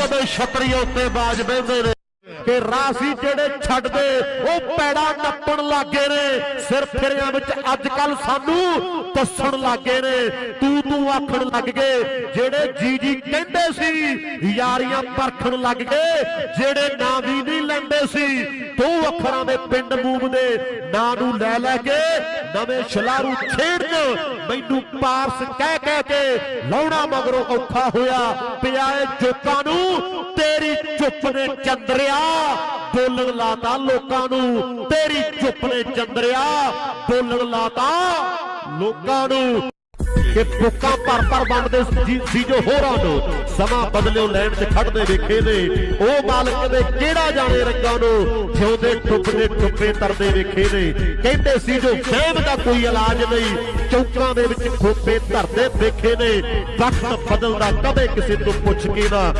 ਕਦੇ ਛਤਰੀ ਉੱਤੇ ਬਾਜ ਬਹਿੰਦੇ ਨੇ, ਕਿ ਰਾਸੀ ਜਿਹੜੇ ਛੱਡਦੇ, ਉਹ ਪੈੜਾ ਨੱਪਣ ਲੱਗੇ ਨੇ। ਸਿਰ ਫਿਰਿਆਂ ਵਿੱਚ ਅੱਜ ਕੱਲ ਸਾਨੂੰ ਦੱਸਣ ਲੱਗੇ ਨੇ, ਤੂੰ ਤੂੰ ਆਖਣ ਲੱਗ ਗਏ। ਜਿਹੜੇ ਜੀ ਜੀ ਕਹਿੰਦੇ ਸੀ, ਯਾਰੀਆਂ ਪਰਖਣ ਲੱਗ ਗਏ। ਜਿਹੜੇ ਦੋ ਅੱਖਰਾਂ ਦੇ ਪਿੰਡ ਮੂਮ ਦੇ ਨਾਂ ਨੂੰ ਲੈ ਲੈ ਕੇ ਨਵੇਂ ਛਲਾਰੂ ਛੇੜਨ ਮੈਨੂੰ ਪਾਰਸ ਕਹਿ ਕਹਿ ਕੇ ਲਾਉਣਾ ਮਗਰੋਂ ਔਖਾ ਹੋਇਆ। ਪਿਆਏ ਏ ਜੋਕਾਂ ਨੂੰ, ਤੇਰੀ ਚੁੱਪ ਨੇ ਚੰਦਰਿਆ। ਬੋਲਣ ਲਾਤਾ ਲੋਕਾਂ ਨੂੰ, ਤੇਰੀ ਚੁੱਪ ਨੇ ਚੰਦਰਿਆ। ਬੋਲਣ ਲਾਤਾ ਲੋਕਾਂ ਨੂੰ। ਕਿ ਬੁੱਕਾਂ ਪਰ ਪਰ ਬਣਦੇ ਸੀ- ਜੋ ਹੋਰਾਂ ਨੂੰ। ਸਮਾਂ ਬਦਲਿਓ ਲੈਣ ਤੇ ਖੜਦੇ ਵੇਖੇ ਨੇ। ਉਹ ਮਾਲਕ ਦੇ ਕਿਹੜਾ ਜਾਣੇ ਰੰਗਾਂ ਨੂੰ? ਜਿਉਂਦੇ ਟੁੱਟਦੇ ਟੁੱਪੇ ਤਰਦੇ ਵੇਖੇ ਨੇ। ਕਹਿੰਦੇ ਸੀ ਜੋ ਵਹਿਮ ਦਾ ਕੋਈ ਇਲਾਜ ਨਹੀਂ, ਚੌਕਾਂ ਦੇ ਵਿੱਚ ਖੋਪੇ ਧਰਦੇ ਵੇਖੇ ਨੇ। ਵਕਤ ਬਦਲਦਾ ਕਦੇ ਕਿਸੇ ਤੋਂ ਪੁੱਛ ਕੇ ਨਾ।